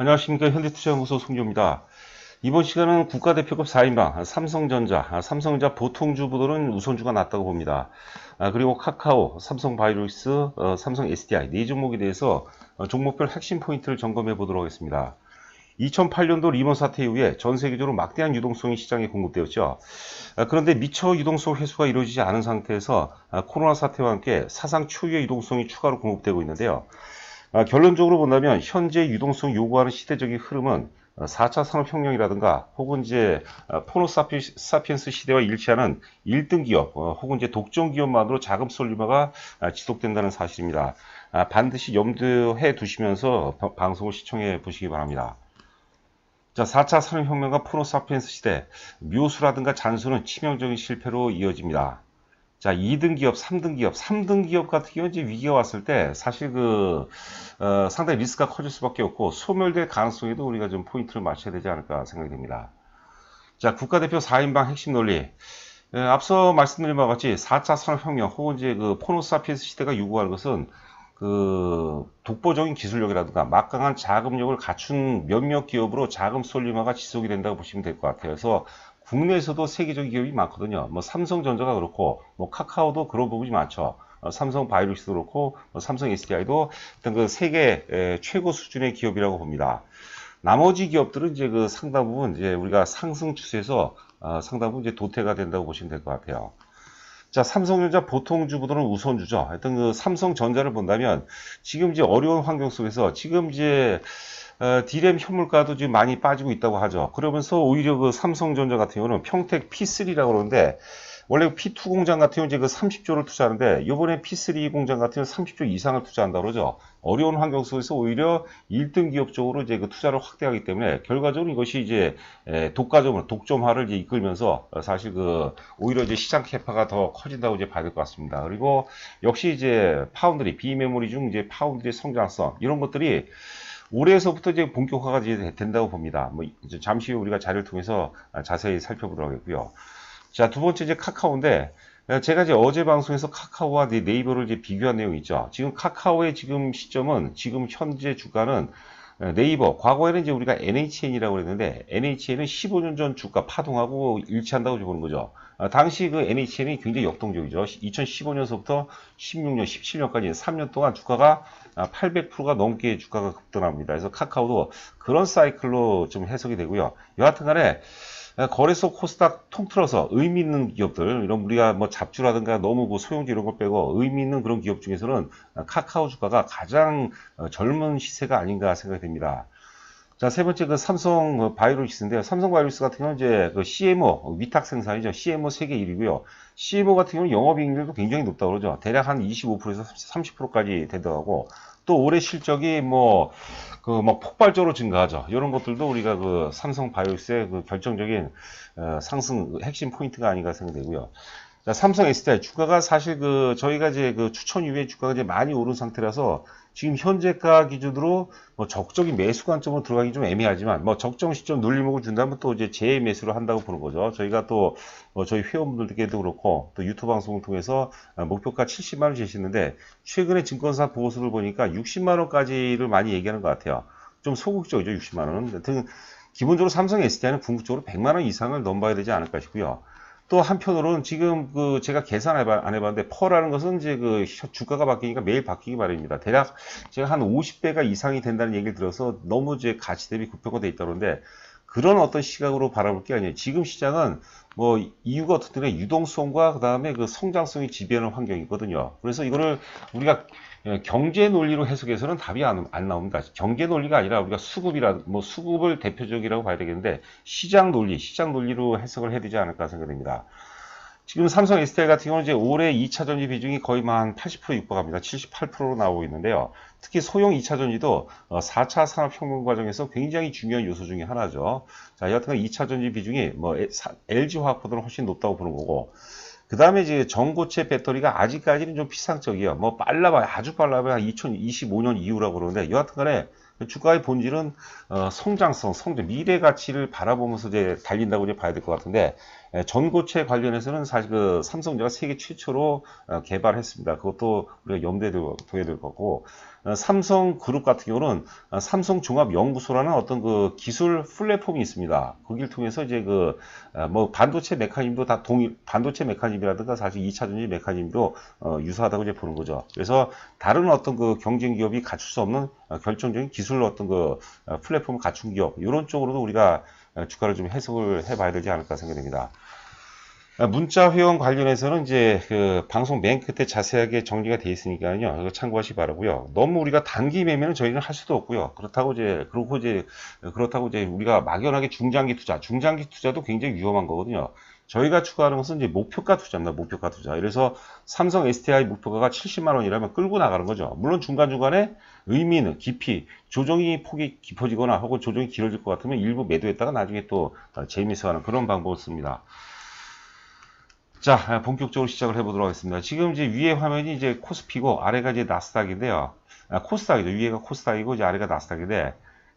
안녕하십니까 현대투자연구소 송교입니다. 이번 시간은 국가대표급 4인방 삼성전자, 아, 삼성전자 보통주 보도는 우선주가 낮다고 봅니다. 아, 그리고 카카오, 삼성바이오로스, 어, 삼성 SDI 네 종목에 대해서 어, 종목별 핵심 포인트를 점검해 보도록 하겠습니다. 2008년도 리먼 사태 이후에 전 세계적으로 막대한 유동성이 시장에 공급되었죠. 아, 그런데 미처 유동성 회수가 이루어지지 않은 상태에서 아, 코로나 사태와 함께 사상 초유의 유동성이 추가로 공급되고 있는데요. 아, 결론적으로 본다면 현재 유동성 요구하는 시대적인 흐름은 4차 산업혁명이라든가 혹은 이제 포노사피엔스 시대와 일치하는 1등 기업 어, 혹은 이제 독점 기업만으로 자금 솔리마가 지속된다는 사실입니다. 반드시 염두해 두시면서 방송을 시청해 보시기 바랍니다. 자, 4차 산업혁명과 포노사피엔스 시대, 묘수라든가 잔수는 치명적인 실패로 이어집니다. 자, 2등 기업, 3등 기업, 3등 기업 같은 경우는 이제 위기가 왔을 때 사실 그, 어, 상당히 리스크가 커질 수밖에 없고 소멸될 가능성에도 우리가 좀 포인트를 맞춰야 되지 않을까 생각이 됩니다. 자, 국가대표 4인방 핵심 논리. 에, 앞서 말씀드린 바와 같이 4차 산업혁명 혹은 이제 그 포노사피엔스 시대가 요구하는 것은 그 독보적인 기술력이라든가 막강한 자금력을 갖춘 몇몇 기업으로 자금 솔리마가 지속이 된다고 보시면 될 것 같아요. 그래서 국내에서도 세계적인 기업이 많거든요. 뭐 삼성전자가 그렇고 뭐 카카오도 그런 부분이 많죠. 어, 삼성 바이오릭스도 그렇고 뭐 삼성 SDI도 어떤 그 세계 에, 최고 수준의 기업이라고 봅니다. 나머지 기업들은 이제 그 상당 부분 이제 우리가 상승 추세에서 어, 상당 부분 이제 도태가 된다고 보시면 될 것 같아요. 자, 삼성전자 보통주보다는 우선주죠. 하여튼 그 삼성전자를 본다면 지금 이제 어려운 환경 속에서 지금 이제 어, 디램 현물가도 지금 많이 빠지고 있다고 하죠. 그러면서 오히려 그 삼성전자 같은 경우는 평택 P3라고 그러는데 원래 P2 공장 같은 경우 이제 그 30조를 투자하는데 이번에 P3 공장 같은 경우 30조 이상을 투자한다 그러죠. 어려운 환경 속에서 오히려 1등 기업 쪽으로 이제 그 투자를 확대하기 때문에 결과적으로 이것이 이제 독과점을 독점화를 이제 이끌면서 사실 그 오히려 이제 시장 캐파가 더 커진다고 이제 봐야 될 것 같습니다. 그리고 역시 이제 파운드리 비메모리 중 이제 파운드리 성장성 이런 것들이 올해에서부터 이제 본격화가 이제 된다고 봅니다. 뭐 잠시 후 우리가 자료를 통해서 자세히 살펴보도록 하겠고요. 자, 두 번째 이제 카카오인데 제가 이제 어제 방송에서 카카오와 네이버를 이제 비교한 내용이 있죠. 지금 카카오의 지금 시점은 지금 현재 주가는 네이버 과거에는 이제 우리가 NHN이라고 그랬는데 NHN은 15년 전 주가 파동하고 일치한다고 보는 거죠. 아, 당시 그 NHN이 굉장히 역동적이죠. 2015년서부터 16년, 17년까지 3년 동안 주가가 800%가 넘게 주가가 급등합니다. 그래서 카카오도 그런 사이클로 좀 해석이 되고요. 여하튼 간에 거래소 코스닥 통틀어서 의미 있는 기업들, 이런 우리가 뭐 잡주라든가 너무 뭐 소형주 이런 거 빼고 의미 있는 그런 기업 중에서는 카카오 주가가 가장 어, 젊은 시세가 아닌가 생각이 됩니다. 자, 세 번째 그 삼성 그 바이오로직스인데요. 삼성 바이오로직스 같은 경우는 이제 그 CMO, 위탁 생산이죠. CMO 세계 1위고요. CMO 같은 경우는 영업이익률도 굉장히 높다고 그러죠. 대략 한 25%에서 30%까지 되더라고. 또 올해 실적이 뭐 그뭐 폭발적으로 증가하죠. 이런 것들도 우리가 그 삼성 바이오스의 그 결정적인 어, 상승 핵심 포인트가 아닌가 생각되고요. 자, 삼성 SDI 주가가 사실 그 저희가 이제 그 추천 이후에 주가가 이제 많이 오른 상태라서 지금 현재가 기준으로 뭐 적적인 매수 관점으로 들어가기 좀 애매하지만 뭐 적정 시점 눌림목을 준다면 또 이제 재매수를 한다고 보는 거죠. 저희가 또 뭐 저희 회원분들께도 그렇고 또 유튜브 방송을 통해서 목표가 70만 원 제시했는데 최근에 증권사 보고서를 보니까 60만 원까지를 많이 얘기하는 것 같아요. 좀 소극적이죠, 60만 원은. 하여튼 기본적으로 삼성 SDI는 궁극적으로 100만 원 이상을 넘봐야 되지 않을까 싶고요. 또 한편으로는 지금 그 제가 계산 안 해봤는데 퍼라는 것은 이제 그 주가가 바뀌니까 매일 바뀌기 마련입니다. 대략 제가 한 50배가 이상이 된다는 얘기를 들어서 너무 이제 가치 대비 구평화돼 있다는데 그런 어떤 시각으로 바라볼 게 아니에요. 지금 시장은 뭐 이유가 어떻든 유동성과 그 다음에 그 성장성이 지배하는 환경이거든요. 그래서 이거를 우리가 예, 경제 논리로 해석해서는 답이 안, 안, 나옵니다. 경제 논리가 아니라 우리가 수급이라 뭐 수급을 대표적이라고 봐야 되겠는데 시장 논리, 시장 논리로 해석을 해야 되지 않을까 생각됩니다. 지금 삼성 SDI 같은 경우는 이제 올해 2차 전지 비중이 거의 한80% 육박합니다. 78%로 나오고 있는데요. 특히 소형 2차 전지도 4차 어, 산업혁명 과정에서 굉장히 중요한 요소 중의 하나죠. 자, 여하튼 2차 전지 비중이 뭐 LG화학보다는 훨씬 높다고 보는 거고 그 다음에 이제 전고체 배터리가 아직까지는 좀 피상적이에요. 뭐 빨라봐야, 아주 빨라봐야 2025년 이후라고 그러는데, 여하튼 간에 주가의 본질은 어, 성장성, 성장, 미래 가치를 바라보면서 이제 달린다고 이제 봐야 될 것 같은데, 에, 전고체 관련해서는 사실 그 삼성전자가 세계 최초로 어, 개발했습니다. 그것도 우리가 염두에 둬야 될 거고 어, 삼성 그룹 같은 경우는 어, 삼성 종합 연구소라는 어떤 그 기술 플랫폼이 있습니다. 거기를 통해서 이제 그 뭐 반도체 메커니즘도 다 동일 반도체 메커니즘이라든가 사실 2차 전지 메커니즘도 어, 유사하다고 이제 보는 거죠. 그래서 다른 어떤 그 경쟁 기업이 갖출 수 없는 어, 결정적인 기술 어떤 그 어, 플랫폼을 갖춘 기업 이런 쪽으로도 우리가 어, 주가를 좀 해석을 해봐야 되지 않을까 생각됩니다. 아, 문자 회원 관련해서는 이제 그 방송 맨 끝에 자세하게 정리가 되어 있으니까요. 참고하시 기 바라고요. 너무 우리가 단기 매매는 저희는 할 수도 없고요. 그렇다고 이제 그렇고 이제 그렇다고 이제 우리가 막연하게 중장기 투자, 중장기 투자도 굉장히 위험한 거거든요. 저희가 추가하는 것은 이제 목표가 투자입니다. 목표가 투자. 그래서 삼성 STI 목표가가 70만 원이라면 끌고 나가는 거죠. 물론 중간중간에 의미는 깊이 조정이 폭이 깊어지거나 혹은 조정이 길어질 것 같으면 일부 매도했다가 나중에 또 재미있어 하는 그런 방법을 씁니다. 자, 본격적으로 시작을 해보도록 하겠습니다. 지금 이제 위에 화면이 이제 코스피고 아래가 이제 나스닥인데요. 아, 코스닥이죠. 위에가 코스닥이고 이제 아래가 나스닥인데,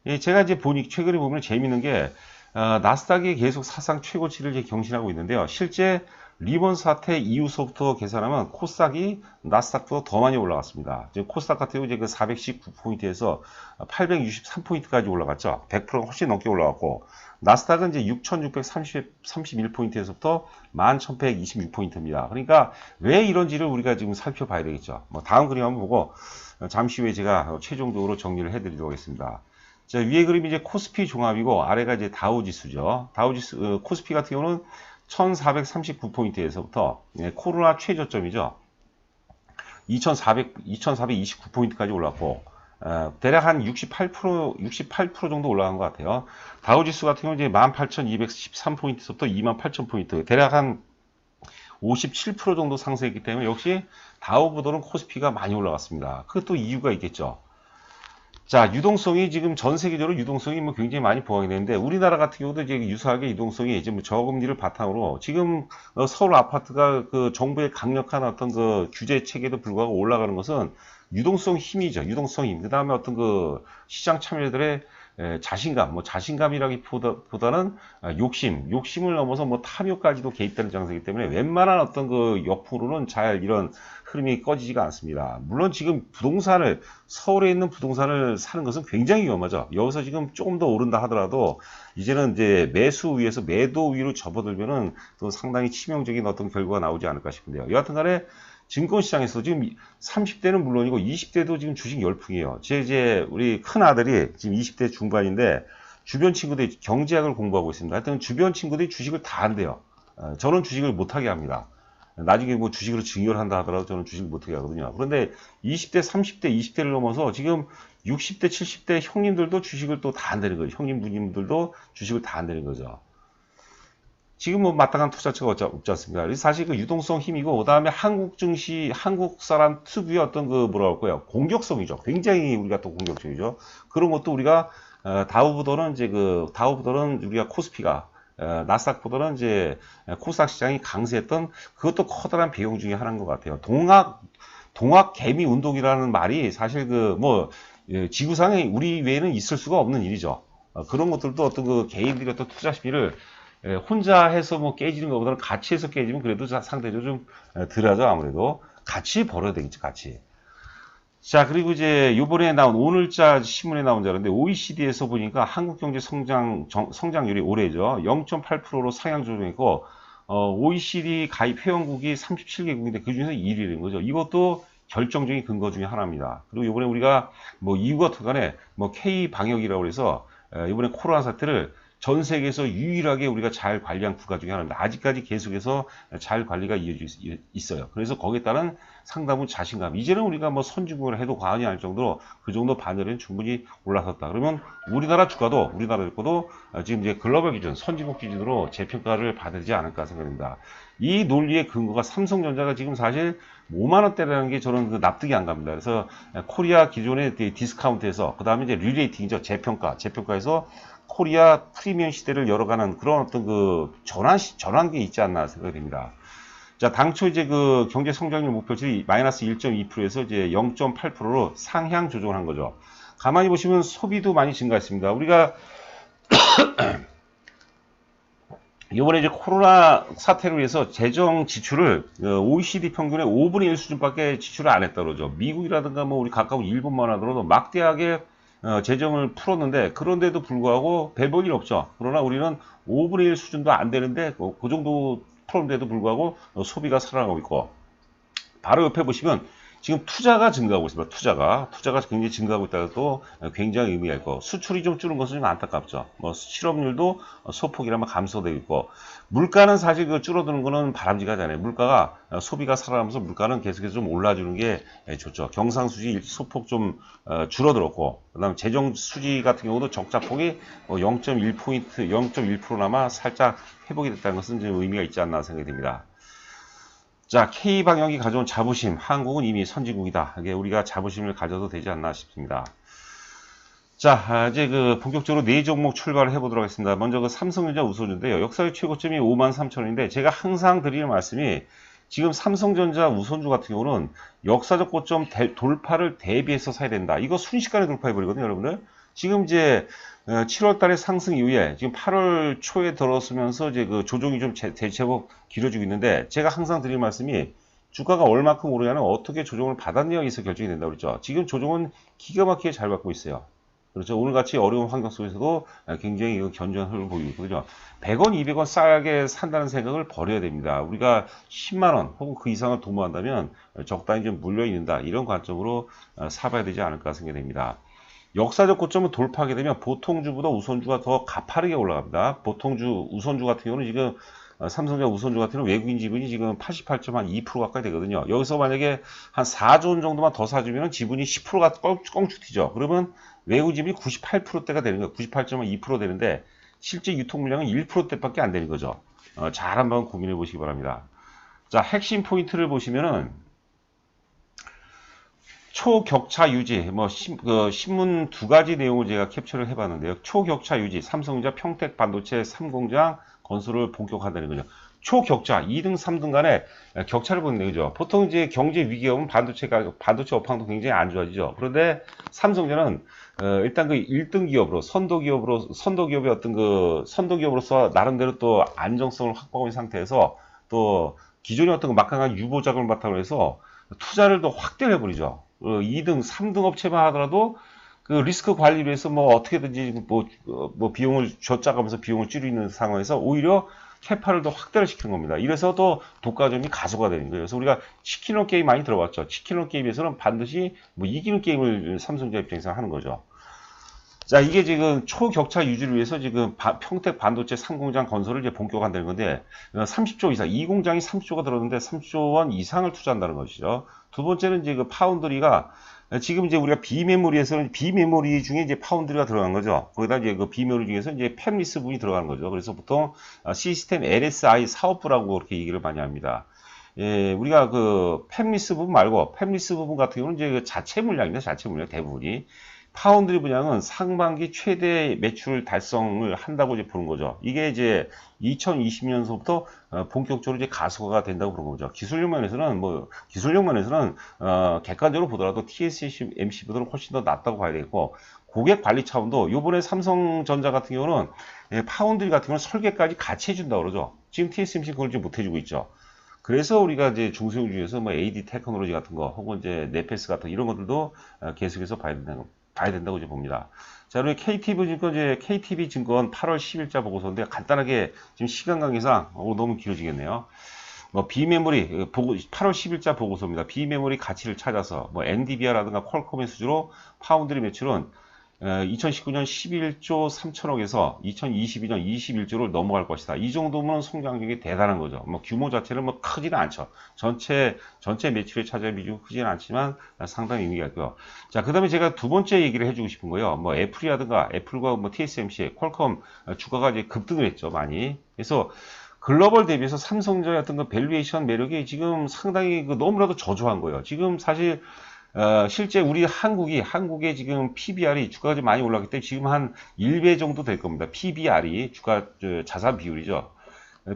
예, 제가 이제 보니 최근에 보면 재밌는 게 어, 나스닥이 계속 사상 최고치를 경신하고 있는데요. 실제 리본 사태 이후서부터 계산하면 코스닥이 나스닥보다 더 많이 올라갔습니다. 지금 코스닥 같은 경우 이제 그 419포인트에서 863포인트까지 올라갔죠. 100%가 훨씬 넘게 올라갔고, 나스닥은 이제 6,631포인트에서부터 11,126포인트입니다. 그러니까 왜 이런지를 우리가 지금 살펴봐야 되겠죠. 뭐 다음 그림 한번 보고 잠시 후에 제가 최종적으로 정리를 해드리도록 하겠습니다. 자, 위에 그림이 이제 코스피 종합이고 아래가 이제 다우 지수죠. 다우 지수, 어, 코스피 같은 경우는 1439포인트에서부터 예, 코로나 최저점이죠. 2400, 2429포인트까지 올랐고, 어, 대략 한 68%, 68% 정도 올라간 것 같아요. 다우지수 같은 경우 이제 18,213포인트부터 28,000포인트, 대략 한 57% 정도 상승했기 때문에 역시 다우보다는 코스피가 많이 올라갔습니다. 그것도 이유가 있겠죠. 자, 유동성이 지금 전 세계적으로 유동성이 뭐 굉장히 많이 보강이 되는데 우리나라 같은 경우도 이제 유사하게 유동성이 이제 뭐 저금리를 바탕으로 지금 어, 서울 아파트가 그 정부의 강력한 어떤 그 규제 체계도 불구하고 올라가는 것은 유동성 힘이죠. 유동성 힘. 그 다음에 어떤 그 시장 참여자들의 자신감, 뭐 자신감이라기보다는 아, 욕심, 욕심을 넘어서 뭐 탐욕까지도 개입되는 장세이기 때문에 웬만한 어떤 그 역풍으로는 잘 이런 흐름이 꺼지지가 않습니다. 물론 지금 부동산을 서울에 있는 부동산을 사는 것은 굉장히 위험하죠. 여기서 지금 조금 더 오른다 하더라도 이제는 이제 매수 위에서 매도 위로 접어들면은 또 상당히 치명적인 어떤 결과가 나오지 않을까 싶은데요. 여하튼간에 증권시장에서 지금 30대는 물론이고 20대도 지금 주식 열풍이에요. 제 이제 우리 큰 아들이 지금 20대 중반인데 주변 친구들이 경제학을 공부하고 있습니다. 하여튼 주변 친구들이 주식을 다 한대요. 어, 저는 주식을 못하게 합니다. 나중에 뭐 주식으로 증여한다 하더라도 저는 주식을 못하게 하거든요. 그런데 20대, 30대, 20대를 넘어서 지금 60대, 70대 형님들도 주식을 또 다 한다는 거죠. 형님, 누님들도 주식을 다 한다는 거죠. 지금 뭐 마땅한 투자처가 없지 않습니까? 사실 그 유동성 힘이고, 그 다음에 한국 증시, 한국 사람 특유의 어떤 그 뭐라 할까요? 공격성이죠. 굉장히 우리가 또 공격적이죠. 그런 것도 우리가, 어, 다우보다는 이제 그, 다우보다는 우리가 코스피가, 어, 나스닥보다는 이제 코스닥 시장이 강세했던 그것도 커다란 배경 중에 하나인 것 같아요. 동학, 동학 개미 운동이라는 말이 사실 그 뭐, 예, 지구상에 우리 외에는 있을 수가 없는 일이죠. 어, 그런 것들도 어떤 그 개인들이 어떤 투자 시비를 예, 혼자 해서 뭐 깨지는 것보다는 같이 해서 깨지면 그래도 상대적으로 좀 예, 덜하죠 아무래도. 같이 벌어야 되겠죠 같이. 자 그리고 이제 요번에 나온 오늘자 신문에 나온 자료인데 OECD에서 보니까 한국 경제 성장 정, 성장률이 올해죠. 0.8%로 상향 조정했고 어, OECD 가입 회원국이 37개국인데 그 중에서 1위인 거죠. 이것도 결정적인 근거 중에 하나입니다. 그리고 요번에 우리가 뭐 이유가 어간에 뭐 K 방역이라고 해서 이번에 코로나 사태를 전 세계에서 유일하게 우리가 잘 관리한 국가 중에 하나입니다. 아직까지 계속해서 잘 관리가 이어지고 있어요. 그래서 거기에 따른 상당한 자신감. 이제는 우리가 뭐 선진국을 해도 과언이 아닐 정도로 그 정도 반열에는 충분히 올라섰다. 그러면 우리나라 주가도 우리나라 주가도 지금 이제 글로벌 기준, 선진국 기준으로 재평가를 되지 않을까 생각합니다. 이 논리의 근거가 삼성전자가 지금 사실 5만 원대라는 게 저는 그 납득이 안 갑니다. 그래서 코리아 기존의 디스카운트에서 그 다음에 이제 리레이팅이죠. 재평가, 재평가에서 코리아 프리미엄 시대를 열어가는 그런 어떤 그 전환, 전환기 있지 않나 생각이 됩니다. 자, 당초 이제 그 경제 성장률 목표치 마이너스 1.2%에서 이제 0.8%로 상향 조정을 한 거죠. 가만히 보시면 소비도 많이 증가했습니다. 우리가 이번에 이제 코로나 사태로 인해서 재정 지출을 어, OECD 평균의 5분의 1 수준밖에 지출을 안 했다 그러죠. 미국이라든가 뭐 우리 가까운 일본만 하더라도 막대하게 어, 재정을 풀었는데 그런데도 불구하고 일 없죠. 그러나 우리는 5분의 1 수준도 안 되는데 그, 그 정도 풀었는데도 불구하고 어, 소비가 살아나고 있고 바로 옆에 보시면 지금 투자가 증가하고 있습니다. 투자가 투자가 굉장히 증가하고 있다고 또 굉장히 의미가 있고 수출이 좀 줄은 것은 좀 안타깝죠. 뭐 실업률도 소폭이라면 감소되고 있고 물가는 사실 그 줄어드는 거는 바람직하잖아요. 물가가 소비가 살아나면서 물가는 계속해서 좀 올라주는 게 좋죠. 경상수지 소폭 좀 어, 줄어들었고 그 다음 재정 수지 같은 경우도 적자폭이 0.1포인트, 0.1%나마 살짝 회복이 됐다는 것은 좀 의미가 있지 않나 생각이 듭니다. 자, K방역이 가져온 자부심. 한국은 이미 선진국이다. 이게 우리가 자부심을 가져도 되지 않나 싶습니다. 자, 아, 이제 그 본격적으로 네 종목 출발을 해보도록 하겠습니다. 먼저 그 삼성전자 우선주인데요. 역사의 최고점이 5만 3천원인데 제가 항상 드리는 말씀이 지금 삼성전자 우선주 같은 경우는 역사적 고점 돌파를 대비해서 사야 된다. 이거 순식간에 돌파해버리거든요, 여러분들. 지금 이제 7월 어, 달에 상승 이후에 지금 8월 초에 들어서면서 이제 그 조정이 좀 대체복 길어지고 있는데 제가 항상 드릴 말씀이 주가가 얼마큼 오르냐는 어떻게 조정을 받았냐에 서 결정이 된다고 그랬죠. 지금 조정은 기가 막히게 잘 받고 있어요. 그렇죠. 오늘 같이 어려운 환경 속에서도 굉장히 견조한 흐름을 보이고 있거든요. 100원, 200원 싸게 산다는 생각을 버려야 됩니다. 우리가 10만원 혹은 그 이상을 도모한다면 적당히 좀 물려 있는다. 이런 관점으로 어, 사봐야 되지 않을까 생각이 됩니다. 역사적 고점을 돌파하게 되면 보통주보다 우선주가 더 가파르게 올라갑니다. 보통주, 우선주 같은 경우는 지금 어, 삼성전자 우선주 같은 경우는 외국인 지분이 지금 88.2% 가까이 되거든요. 여기서 만약에 한 4조 원 정도만 더 사주면 지분이 10%가 껑축 튀죠. 그러면 외국 지분이 98%대가 되는 거예요. 98.2% 되는데 실제 유통 물량은 1%대밖에 안 되는 거죠. 어, 잘 한번 고민해 보시기 바랍니다. 자, 핵심 포인트를 보시면은 초격차 유지, 뭐 신, 그 신문 두 가지 내용을 제가 캡처를 해봤는데요. 초격차 유지, 삼성전자 평택 반도체 3공장 건설을 본격화한다는 거죠. 초격차 2등, 3등 간에 격차를 보는 거죠. 보통 이제 경제 위기가 오면 반도체 가 반도체 업황도 굉장히 안 좋아지죠. 그런데 삼성전자는 어, 일단 그 1등 기업으로 선도 기업으로 선도 기업의 어떤 그 선도 기업으로서 나름대로 또 안정성을 확보하고 있는 상태에서 또 기존의 어떤 그 막강한 유보 자금을 바탕으로 해서 투자를 더 확대해 버리죠. 2등, 어, 3등 업체만 하더라도 그 리스크 관리를 위해서 뭐 어떻게든지 뭐, 어, 뭐 비용을 쥐어짜가면서 비용을 줄이는 상황에서 오히려 캐파를 더 확대를 시키는 겁니다. 이래서 또 독과점이 가속화 되는 거예요. 그래서 우리가 치킨런 게임 많이 들어봤죠. 치킨런 게임에서는 반드시 뭐 이기는 게임을 삼성자 입장에서 하는 거죠. 자, 이게 지금 초격차 유지를 위해서 지금 바, 평택 반도체 3공장 건설을 이제 본격화한다는 건데 30조 어, 이상, 이 공장이 30조가 들었는데 30조 원 이상을 투자한다는 것이죠. 두 번째는 이제 그 파운드리가 지금 이제 우리가 비메모리에서는 비메모리 중에 이제 파운드리가 들어간 거죠. 거기다 이제 그 비메모리 중에서 이제 팹리스 분이 들어가는 거죠. 그래서 보통 아, 시스템 LSI 사업부라고 그렇게 얘기를 많이 합니다. 예, 우리가 그 팹리스 부분 말고 팹리스 부분 같은 경우는 이제 그 자체 물량입니다. 자체 물량 대부분이. 파운드리 분양은 상반기 최대 매출 달성을 한다고 이제 보는 거죠. 이게 이제 2020년서부터 어, 본격적으로 이제 가속화가 된다고 보는 거죠. 기술력 면에서는 뭐 기술력 면에서는 어, 객관적으로 보더라도 TSMC보다는 훨씬 더 낫다고 봐야 되겠고 고객 관리 차원도 요번에 삼성전자 같은 경우는 예, 파운드리 같은 경우는 설계까지 같이 해준다고 그러죠. 지금 TSMC 그걸 못 해주고 있죠. 그래서 우리가 이제 중소형 중에서 뭐 AD 테크놀로지 같은 거 혹은 이제 네페스 같은 이런 것들도 어, 계속해서 봐야 된다는 겁니다. 봐야 된다고 이제 봅니다. 자, 우리 KTV 증권 이제 KTV 증권 8월 10일자 보고서인데 간단하게 지금 시간 관계상 어, 너무 길어지겠네요. 뭐 비메모리 보고 8월 10일자 보고서입니다. 비메모리 가치를 찾아서 뭐 NDVR라든가 퀄컴의 수주로 파운드리 매출은 2019년 11조 3천억에서 2022년 21조를 넘어갈 것이다. 이 정도면 성장력이 대단한 거죠. 뭐 규모 자체는 뭐 크지는 않죠. 전체 전체 매출의 차지할 비중 크지는 않지만 상당히 의미가 있고요. 자, 그다음에 제가 두 번째 얘기를 해주고 싶은 거예요. 뭐 애플이라든가 애플과 뭐 TSMC, 퀄컴 주가가 이제 급등을 했죠, 많이. 그래서 글로벌 대비해서 삼성전자 같은 그 밸류에이션 매력이 지금 상당히 그 너무나도 저조한 거예요. 지금 사실 어, 실제 우리 한국이 한국의 지금 PBR이 주가가 좀 많이 올랐기 때문에 지금 한 1배 정도 될 겁니다. PBR이 주가 자산 비율이죠.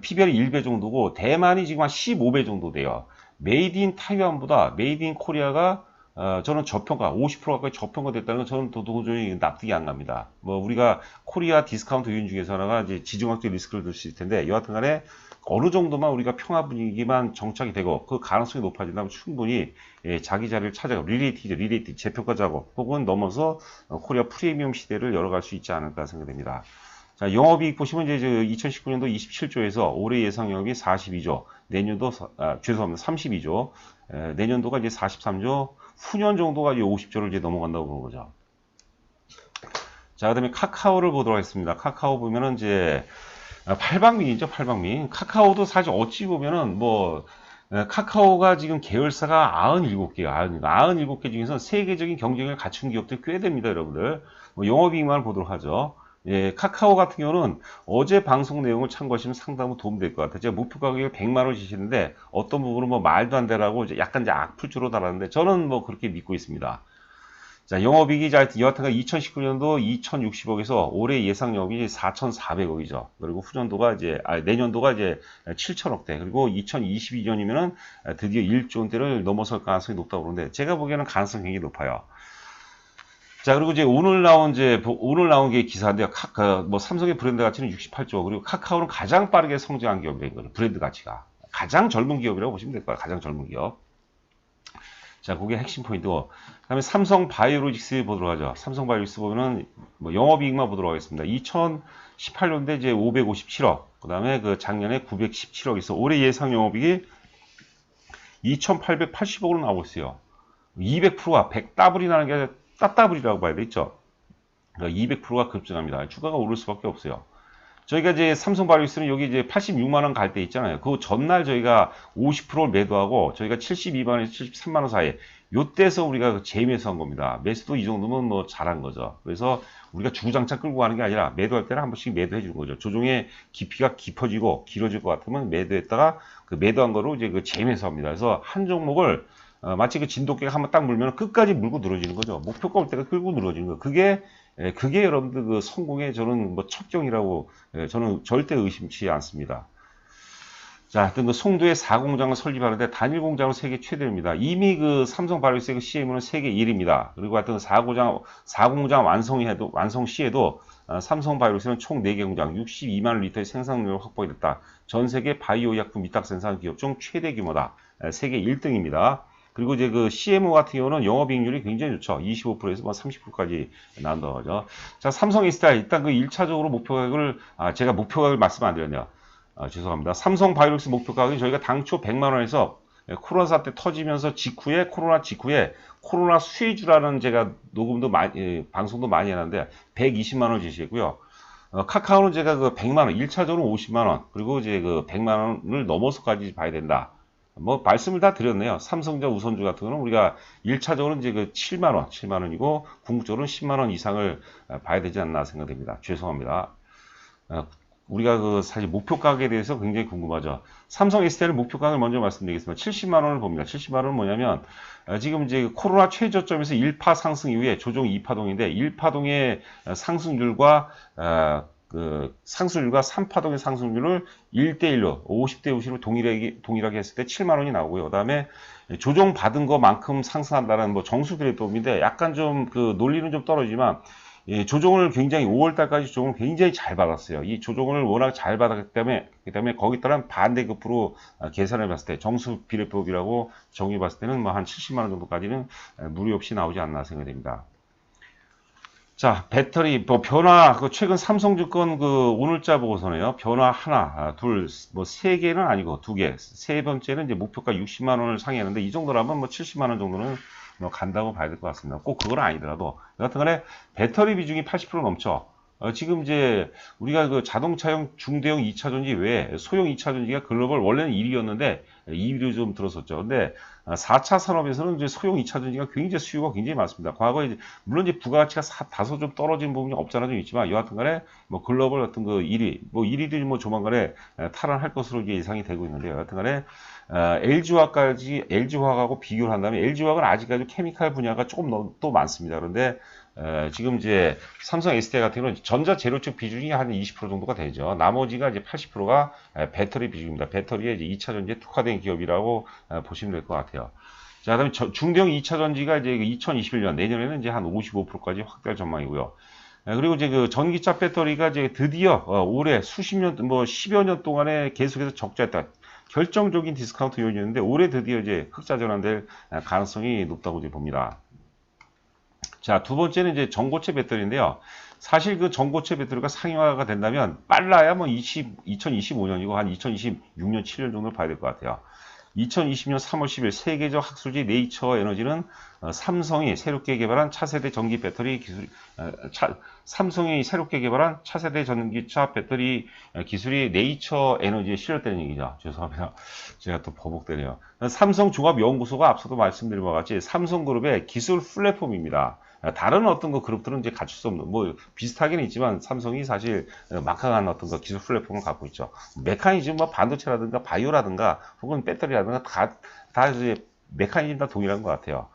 PBR이 1배 정도고 대만이 지금 한 15배 정도 돼요. 메이드 인 타이완보다 메이드 인 코리아가 어, 저는 저평가, 50% 가까이 저평가 됐다는 건 저는 도- 도저히 납득이 안 갑니다. 뭐, 우리가 코리아 디스카운트 요인 중에서 하나가 이제 지정학적 리스크를 들수 있을 텐데, 여하튼 간에 어느 정도만 우리가 평화 분위기만 정착이 되고, 그 가능성이 높아진다면 충분히 예, 자기 자리를 찾아가, 리레이티죠, 리레이티, 재평가 작업, 혹은 넘어서 어, 코리아 프리미엄 시대를 열어갈 수 있지 않을까 생각됩니다. 자, 영업이익 보시면 이제 저 2019년도 27조에서 올해 예상 영업이 42조, 내년도 사- 아, 죄송합니다. 32조, 에, 내년도가 이제 43조, 후년 정도가 이제 50조를 이제 넘어간다고 보는 거죠. 자, 그다음에 카카오를 보도록 하겠습니다. 카카오 보면은 이제 아, 팔방미인죠, 팔방미. 카카오도 사실 어찌 보면은 뭐 에, 카카오가 지금 계열사가 97개가 97개 중에서 세계적인 경쟁을 갖춘 기업들이 꽤 됩니다, 여러분들. 뭐 영업이익만 보도록 하죠. 예, 카카오 같은 경우는 어제 방송 내용을 참고하시면 상당히 도움될 것 같아요. 제가 목표 가격을 100만 원 주시는데 어떤 부분은 뭐 말도 안 되라고 약간 이제 악플주로 달았는데 저는 뭐 그렇게 믿고 있습니다. 자, 영업이익이 자, 여하튼가 2019년도 2,060억에서 올해 예상 영업이 4,400억이죠. 그리고 후년도가 이제, 아, 내년도가 이제 7,000억대. 그리고 2022년이면은 드디어 1조 원대를 넘어설 가능성이 높다고 그러는데 제가 보기에는 가능성이 굉장히 높아요. 자, 그리고 이제 오늘 나온 이제 보- 오늘 나온 게 기사인데요. 카, 그, 뭐 삼성의 브랜드 가치는 68조, 그리고 카카오는 가장 빠르게 성장한 기업인 거예요. 브랜드 가치가 가장 젊은 기업이라고 보시면 될 거예요. 가장 젊은 기업. 자, 그게 핵심 포인트고. 그 다음에 삼성 바이오로직스 보도록 하죠. 삼성 바이오로직스 보면은 뭐 영업이익만 보도록 하겠습니다. 2018년대 이제 557억, 그 다음에 그 작년에 917억 있어. 올해 예상 영업이익이 2,880억으로 나오고 있어요. 200%가 100 더블이 나는 게 아니라 따따블이라고 봐야 되겠죠. 그러니까 200%가 급증합니다. 주가가 오를 수밖에 없어요. 저희가 이제 삼성 바이오스는 여기 이제 86만 원 갈 때 있잖아요. 그 전날 저희가 50%를 매도하고 저희가 72만 원에서 73만 원 사이에 요때서 우리가 재매수한 겁니다. 매수도 이 정도면 뭐 잘한 거죠. 그래서 우리가 주구장창 끌고 가는 게 아니라 매도할 때는 한 번씩 매도해 주는 거죠. 조종의 깊이가 깊어지고 길어질 것 같으면 매도했다가 그 매도한 거로 이제 그 재매수합니다. 그래서 한 종목을 어, 마치 그 진돗개가 한번 딱 물면 끝까지 물고 늘어지는 거죠. 목표가 올 때가 끌고 늘어지는 거예요. 그게 예, 그게 여러분들 그 성공의 저는 뭐 첩경이라고 예, 저는 절대 의심치 않습니다. 자, 하여튼 그 송도에 4공장을 설립하는데 단일 공장은 세계 최대입니다. 이미 그 삼성 바이오스의 CM은 세계 1위입니다. 그리고 하여튼 4공장, 4공장 완성해도, 완성 시에도 어, 삼성 바이오스는 총 4개 공장 62만 리터의 생산량을 확보했다. 전 세계 바이오 약품 위탁 생산 기업 중 최대 규모다. 에, 세계 1등입니다. 그리고 이제 그 CMO 같은 경우는 영업이익률이 굉장히 좋죠. 25%에서 뭐 30%까지 나온다고 하죠. 자, 삼성 이스타일 일단 그 1차적으로 목표 가격을 아, 제가 목표 가격을 말씀 안 드렸네요. 아, 죄송합니다. 삼성 바이오닉스 목표 가격이 저희가 당초 100만 원에서 예, 코로나 사태 터지면서 직후에 코로나 직후에 코로나 수혜주라는 제가 녹음도 많이 예, 방송도 많이 해놨는데 120만 원 제시했고요. 어, 카카오는 제가 그 100만 원, 1차적으로 50만 원, 그리고 이제 그 100만 원을 넘어서까지 봐야 된다. 뭐 말씀을 다 드렸네요. 삼성전 우선주 같은 거는 우리가 1차적으로 이제 그 7만 원, 7만 원이고 궁극적으로는 10만 원 이상을 어, 봐야 되지 않나 생각됩니다. 죄송합니다. 어, 우리가 그 사실 목표 가격에 대해서 굉장히 궁금하죠. 삼성 STL 목표 가격을 먼저 말씀드리겠습니다. 70만 원을 봅니다. 70만 원은 뭐냐면 어, 지금 이제 코로나 최저점에서 1파 상승 이후에 조정 2파동인데 1파동의 상승률과 어, 그 상승률과 3파동의 상승률을 1대1로 50대 50으로 동일하게 동일하게 했을 때 7만 원이 나오고요. 그 다음에 조정 받은 것만큼 상승한다는 뭐 정수 그래프인데 약간 좀 그 논리는 좀 떨어지지만 예, 조정을 굉장히 5월 달까지 조정을 굉장히 잘 받았어요. 이 조정을 워낙 잘 받았기 때문에 그다음에 거기 따른 반대급부로 아, 계산해 봤을 때 정수 비례법이라고 정해 봤을 때는 뭐 한 70만 원 정도까지는 에, 무리 없이 나오지 않나 생각됩니다. 자, 배터리 뭐 변화 그 최근 삼성증권 그 오늘자 보고서네요. 변화 하나, 아, 둘, 뭐 세 개는 아니고 두 개. 세 번째는 이제 목표가 60만 원을 상회하는데 이 정도라면 뭐 70만 원 정도는 뭐 간다고 봐야 될 것 같습니다. 꼭 그건 아니더라도 여하튼 간에 배터리 비중이 80% 넘죠. 어, 지금 이제 우리가 그 자동차용 중대형 2차 전지 외에 소형 2차 전지가 글로벌 원래는 1위였는데 2위로 좀 들었었죠. 근데 4차 산업에서는 이제 소형 2차 전지가 굉장히 수요가 굉장히 많습니다. 과거에 이제 물론 이제 부가가치가 사- 다소 좀 떨어진 부분이 없잖아 좀 있지만 여하튼간에 뭐 글로벌 어떤 그 1위, 뭐 1위들이 뭐 조만간에 에, 탈환할 것으로 이제 예상이 되고 있는데 여하튼간에 어, LG화까지 LG화하고 비교를 한다면 LG화는 아직까지 케미칼 분야가 조금 더- 또 많습니다. 그런데 에, 지금 이제 삼성 SDI 같은 경우는 전자 재료 쪽 비중이 한 20% 정도가 되죠. 나머지가 이제 80%가 배터리 비중입니다. 배터리에 이제 2차 전지에 특화된 기업이라고 에, 보시면 될 것 같아요. 자, 그다음에 저- 중대형 2차 전지가 이제 2021년 내년에는 이제 한 55%까지 확대할 전망이고요. 예, 그리고 이제 그 전기차 배터리가 이제 드디어 어, 올해 수십 년, 뭐 10여 년 동안에 계속해서 적자했다. 결정적인 디스카운트 요인이었는데 올해 드디어 이제 흑자 전환될 아, 가능성이 높다고 이제 봅니다. 자, 두 번째는 이제 전고체 배터리인데요. 사실 그 전고체 배터리가 상용화가 된다면 빨라야 뭐 20, 2025년이고 한 2026년, 7년 정도를 봐야 될 것 같아요. 2020년 3월 10일 세계적 학술지 네이처 에너지는 어, 삼성이 새롭게 개발한 차세대 전기 배터리 기술, 어, 차, 삼성이 새롭게 개발한 차세대 전기차 배터리 어, 기술이 네이처 에너지에 실렸다는 얘기죠. 죄송합니다. 제가 또 버벅대네요. 삼성 종합연구소가 앞서도 말씀드린 바와 같이 삼성그룹의 기술 플랫폼입니다. 다른 어떤 그 그룹들은 이제 갖출 수 없는 뭐 비슷하긴 있지만 삼성이 사실 막강한 어떤 그 기술 플랫폼을 갖고 있죠. 메커니즘 뭐 반도체라든가 바이오라든가 혹은 배터리라든가 다 다 이제 메커니즘 다 동일한 것 같아요.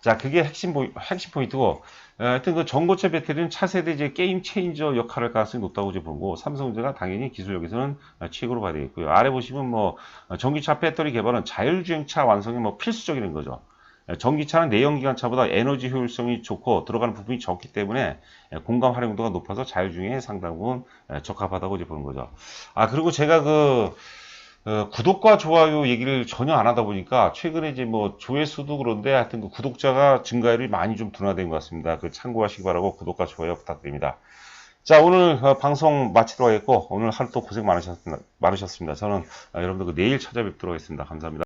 자, 그게 핵심 포, 핵심 포인트고 어, 하여튼 그 전고체 배터리는 차세대 이제 게임 체인저 역할을 할 가능성이 높다고 이제 보고 삼성전자가 당연히 기술력에서는 어, 최고로 봐야 되겠고요. 아래 보시면 뭐 어, 전기차 배터리 개발은 자율주행차 완성에 뭐 필수적인 거죠. 예, 전기차는 내연기관차보다 에너지 효율성이 좋고 들어가는 부분이 적기 때문에 예, 공감 활용도가 높아서 자율주행에 상당 부분 예, 적합하다고 이제 보는 거죠. 아 그리고 제가 그 어, 구독과 좋아요 얘기를 전혀 안 하다 보니까 최근에 이제 뭐 조회수도 그런데 하여튼 그 구독자가 증가율이 많이 좀 둔화된 것 같습니다. 그 참고하시기 바라고 구독과 좋아요 부탁드립니다. 자 오늘 어, 방송 마치도록 하겠고 오늘 하루 또 고생 많으셨습니다. 많으셨습니다. 저는 어, 여러분들 그 내일 찾아뵙도록 하겠습니다. 감사합니다.